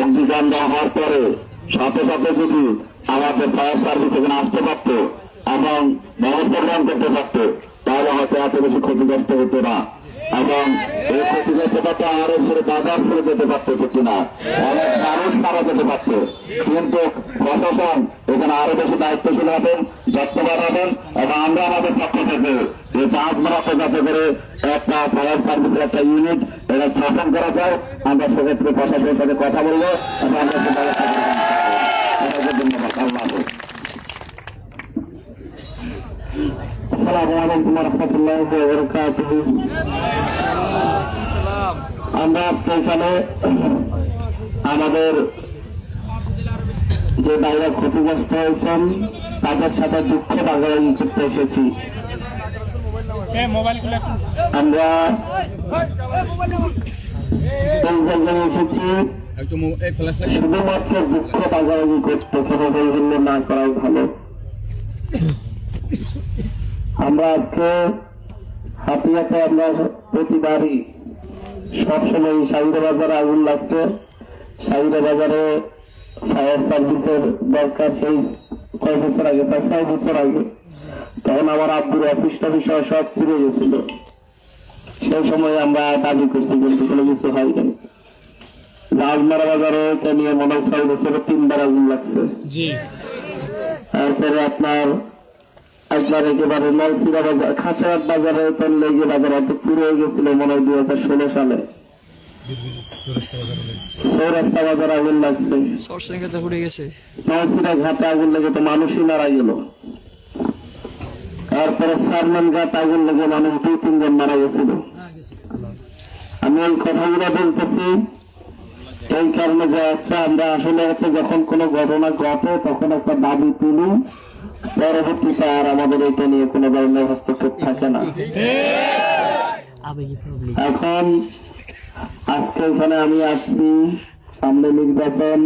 অগ্নিকাণ্ড হওয়ার পরে সাথে সাথে যদি আমাদের ফায়ার সার্ভিস এখানে আসতে পারতো এবং ব্যবস্থা গ্রহণ করতে পারতো, তাহলে হয়তো এত বেশি ক্ষতিগ্রস্ত হতো না। এবং এই ক্ষতিগ্রস্তটা তো আরও উপরে বাজার করে যেতে পারতো কিছু না। অনেক মানুষ মারা যেতে পারতো। কিন্তু প্রশাসন এখানে আরও বেশি দায়িত্বশীল হবেন, যত্নবান হবেন এবং আমরা আমাদের পক্ষ থেকে জাহাজ মারাতে যাতে করে একটা ফায়ার সার্ভিসের একটা ইউনিট এটা স্থাপন করা যায়। আমরা সেক্ষেত্রে প্রশাসনের সাথে কথা বলব। আমরা ক্ষতিগ্রস্ত হয়েছেন, তাদের সাথে দুঃখ ভাগাভাগি করতে এসেছি। আমরা এসেছি শুধুমাত্র দুঃখ আমরা প্রতিবারই সবসময় সাইরে বাজারে আগুন লাগছে। সাইরে বাজারে ফায়ার সার্ভিসের দরকার সেই কয় বছর আগে প্রায় ছয় বছর আগে। তখন আমার আব্বুর অফিসটা বিষয় সব পুড়ে গেছিল। সেই সময় আমরা দাবি করছি কিন্তু কোনো কিছু হয় নাই। রাজমারা বাজারে কে নিয়ে মনে হয় ছয় বছরে তিনবার আগুন লাগছে। তারপরে আপনার আপনার একেবারে লালসিরা বাজার খাসারাত বাজারে তো লেগে বাজার এত পুরো হয়ে গেছিল মনে হয় দুই হাজার ষোলো সালে। চৌরাস্তা বাজার আগুন লাগছে। সরসেঙ্গাতে গেছে। লালসিরা ঘাটে আগুন লেগে তো মানুষই মারা গেল। তারপরে সারমান ঘাট আগুন লেগে মানুষ দুই, তিনজন মারা গেছিল। আমি এই কথাগুলো বলতেছি, এই কারণে যে হচ্ছে আমরা আসলে হচ্ছে যখন কোনো ঘটনা ঘটে, তখন একটা দাবি তুলি। পরবর্তীতে আর আমাদের এটা নিয়ে কোনো ধরনের হস্তক্ষেপ থাকে না। এখন আজকে এখানে আমি আসছি সামনে নির্বাচন।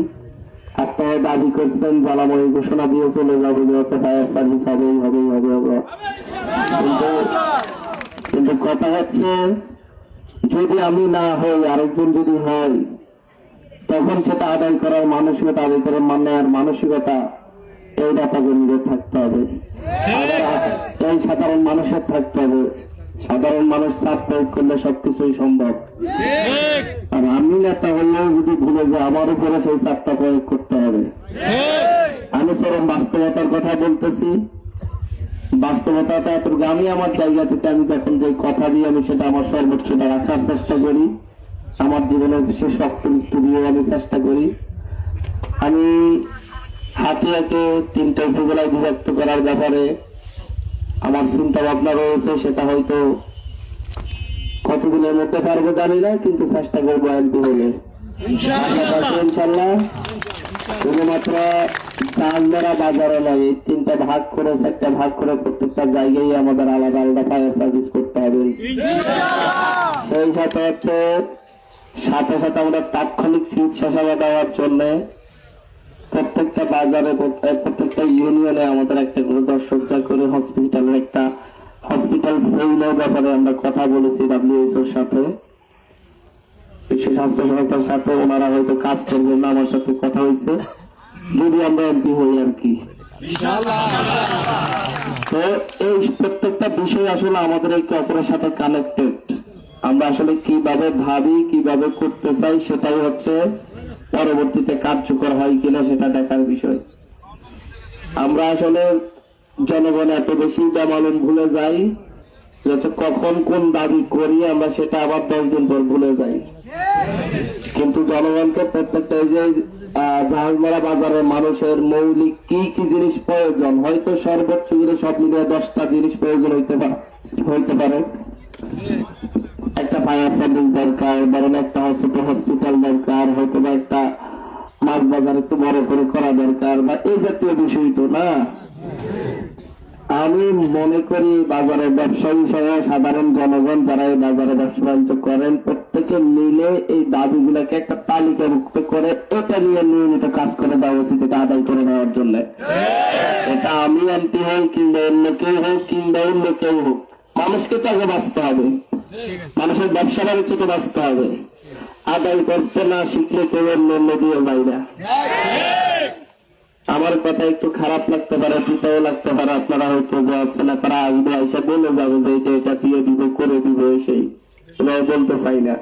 আপনারা দাবি করছেন, জ্বালাময়ী ঘোষণা দিয়ে চলে যাবে, যে হচ্ছে ফায়ার সার্ভিস হবেই হবে হবে কিন্তু কথা হচ্ছে, যদি আমি না হই, আরেকজন যদি হয়, তখন সেটা আদায় করার মানসিকতা, আদায় করার মানে আর মানসিকতা, এই নেতাকর্মীদের থাকতে হবে। এই সাধারণ মানুষের থাকতে হবে। সাধারণ মানুষ চাপ প্রয়োগ করলে সবকিছুই সম্ভব। আর আমি নেতা হলেও যদি ভুলে যে আমার উপরে সেই চাপটা প্রয়োগ হবে। আমি চরম বাস্তবতার কথা বলতেছি। বাস্তবতাটা এতটুকু। আমি আমার জায়গা থেকে আমি যখন যে কথা দিই আমি সেটা আমার সর্বোচ্চটা রাখার চেষ্টা করি। আমার জীবনের সে শক্ত দিয়ে আমি চেষ্টা করি। আমি হাতিয়াকে তিনটা উপজেলায় বিভক্ত করার ব্যাপারে আমার চিন্তা ভাবনা রয়েছে সেটা হয়তো কতদিনের মধ্যে পারব জানি না কিন্তু চেষ্টা করব এমপি হলে। ইনশাল্লাহ শুধুমাত্র চাঁদমেরা বাজারে নয় তিনটা ভাগ করে একটা ভাগ করে প্রত্যেকটা জায়গায় আমাদের আলাদা আলাদা ফায়ার সার্ভিস করতে হবে। সেই সাথে হচ্ছে, সাথে সাথে আমরা তাৎক্ষণিক চিকিৎসা সেবা দেওয়ার জন্য প্রত্যেকটা বাজারে প্রত্যেকটা ইউনিয়নে আমাদের একটা করে দর্শকজা করে হসপিটালের একটা হসপিটাল সেলের ব্যাপারে আমরা কথা বলেছি ডাব্লিউএইচওর সাথে। বিশ্ব স্বাস্থ্য সাথে ওনারা হয়তো কাজ করবেন আমার সাথে কথা হয়েছে। যদি আমরা এমপি হই আর কি। তো এই প্রত্যেকটা বিষয় আসলে আমাদের অপরের সাথে কানেক্টেড আমরা আসলে কীভাবে ভাবি, কীভাবে করতে চাই, সেটাই হচ্ছে পরবর্তীতে কার্যকর হয় কিনা সেটা দেখার বিষয়। আমরা আসলে জনগণ এত বেশি জামালুম ভুলে যাই। কখন কোন দাবি করি আমরা সেটা আবার দশ দিন পর ভুলে যাই। কিন্তু জনগণকে প্রত্যেকটা যে জাহাজমারা বাজারের মানুষের মৌলিক কি কি জিনিস প্রয়োজন? হয়তো সর্বোচ্চ করে সব মিলিয়ে দশটা জিনিস প্রয়োজন হইতে পারে হইতে পারে। একটা ফায়ার সার্ভিস দরকার বরং একটা হসপিটাল হসপিটাল দরকার হয়তো বা একটা মাছ বাজার একটু বড় করে করা দরকার, বা এই জাতীয় বিষয় তো না। আমি মনে করি বাজারের ব্যবসায়ী সহ সাধারণ জনগণ যারা এই বাজারে ব্যবসা বাণিজ্য করেন, প্রত্যেকে মিলে এই দাবিগুলোকে একটা তালিকাভুক্ত করে এটা নিয়ে নিয়মিত কাজ করে দেওয়া উচিত, এটা আদায় করে নেওয়ার জন্য। এটা আমি এমপি হোক কিংবা অন্য কেউ হোক কিংবা অন্য কেউ হোক, মানুষকে তো আগে বাঁচতে হবে। মানুষের ব্যবসা বাণিজ্য তো বাঁচতে হবে। আদায় করতে না শিখলে কেউ অন্য দিয়ে আমার কথা একটু খারাপ লাগতে পারে চিন্তাও লাগতে পারে। আপনারা হয়তো যাচ্ছে না তারা আসবে, আইসা বলে যাবে যে এটা এটা দিয়ে দিব, করে দিব সেই বলতে চাই না।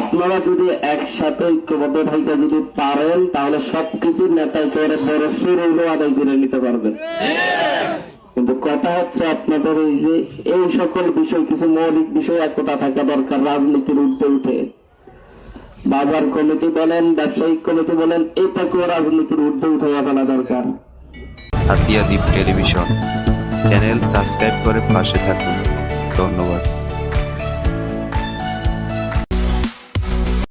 আপনারা যদি একসাথে ঐক্যবদ্ধ থাকতে যদি পারেন, তাহলে সবকিছু নেতায় করে বড় সুরগুলো আদায় করে নিতে পারবেন। কিন্তু কথা হচ্ছে আপনাদের এই যে এই সকল বিষয়, কিছু মৌলিক বিষয় একতা থাকা দরকার, রাজনীতির উঠতে উঠে। বাজার কমিটি বলেন, ব্যবসায়িক কমিটি বলেন এটাকেও রাজনীতির ঊর্ধ্বে উঠে ফেলা দরকার। হাতিয়া দ্বীপ টেলিভিশন চ্যানেল সাবস্ক্রাইব করে পাশে থাকুন। ধন্যবাদ।